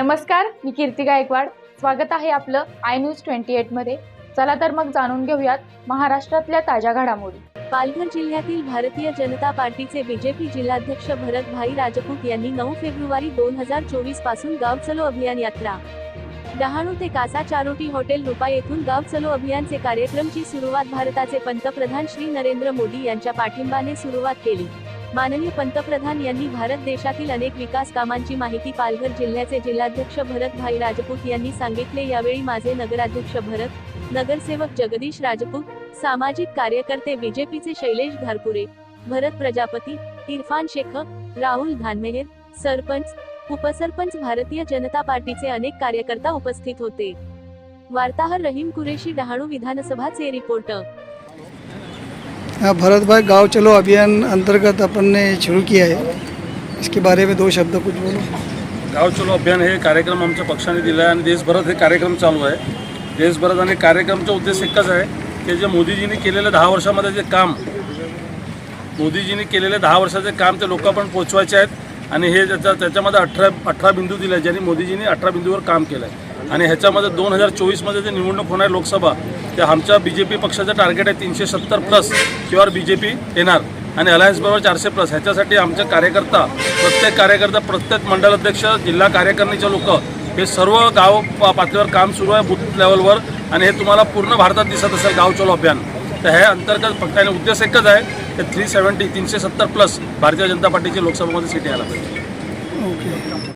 नमस्कार मी कीर्ती गायकवाड. स्वागत आहे आपलं आय न्यूज ट्वेंटी एटमध्ये चला तर मग जाणून घेऊयात महाराष्ट्रातल्या ताज्या घडामोडी. पालघर जिल्ह्यातील भारतीय जनता पार्टीचे बीजेपी जिल्हाध्यक्ष भरत भाई राजपूत यांनी नऊ फेब्रुवारी दोन हजार चोवीसपासून गाव चलो अभियान यात्रा. डहाणू ते कासा चारोटी हॉटेल रुपा येथून गाव चलो अभियानचे कार्यक्रमची सुरुवात भारताचे पंतप्रधान श्री नरेंद्र मोदी यांच्या पाठिंबाने सुरुवात केली. माननीय पंतप्रधान यांनी भारत देशातील अनेक विकास कामांची माहिती पालघर जिल्ह्याचे जिल्हाध्यक्ष भरत भाई राजपूत यांनी सांगितले. यावेळी माझे नगराध्यक्ष भरत नगरसेवक जगदीश राजपूत सामाजिक कार्यकर्ते बीजेपीचे शैलेश घारपुरे भरत प्रजापती इरफान शेख राहुल धानमेहेर सरपंच उपसरपंच भारतीय जनता पार्टीचे अनेक कार्यकर्ता उपस्थित होते. वार्ताहर रहीम कुरेशी डहाणू विधानसभाचे रिपोर्टर. भरत भाई गांव चलो अभियान अंतर्गत अपन ने शुरू किया है। इसके बारे में दो शब्द कुछ बोलो। गाव चलो अभियान हे कार्यक्रम आमच्या पक्षाने दिला आहे आणि देशभरात हे कार्यक्रम चालू आहे. देशभरात आणि कार्यक्रमचा उद्देश एकच आहे की जे मोदीजींनी केलेलं दहा वर्षामध्ये जे काम मोदीजींनी केलेले दहा वर्षाचे काम ते लोकांपर्यंत पोचवायचे आहेत. आणि हे त्याच्या त्याच्यामध्ये अठरा अठरा बिंदू दिले आहेत ज्यांनी मोदीजींनी अठरा बिंदूवर काम केलं आहे आणि ह्याच्यामध्ये दोन हजार चोवीसमध्ये जे निवडणूक होणार लोकसभा ते आमच्या बी जे पी पक्षाचं टार्गेट आहे तीनशे सत्तर प्लस किंवा बी जे पी येणार. आणि अलायन्स बरोबर चारशे प्लस ह्याच्यासाठी आमचे कार्यकर्ता प्रत्येक कार्यकर्ता प्रत्येक मंडल अध्यक्ष जिल्हा कार्यकारिणीचे लोक हे सर्व गाव पातळीवर काम सुरू आहे बूथ लेवलवर आणि हे तुम्हाला पूर्ण भारतात दिसत असेल गाव चलो अभियान. तर हे अंतर्गत फक्त आणि उद्देश एकच आहे की थ्री सेवन्टी तीनशे सत्तर प्लस भारतीय जनता पार्टीची लोकसभेमध्ये सीट यायला पाहिजे. ओके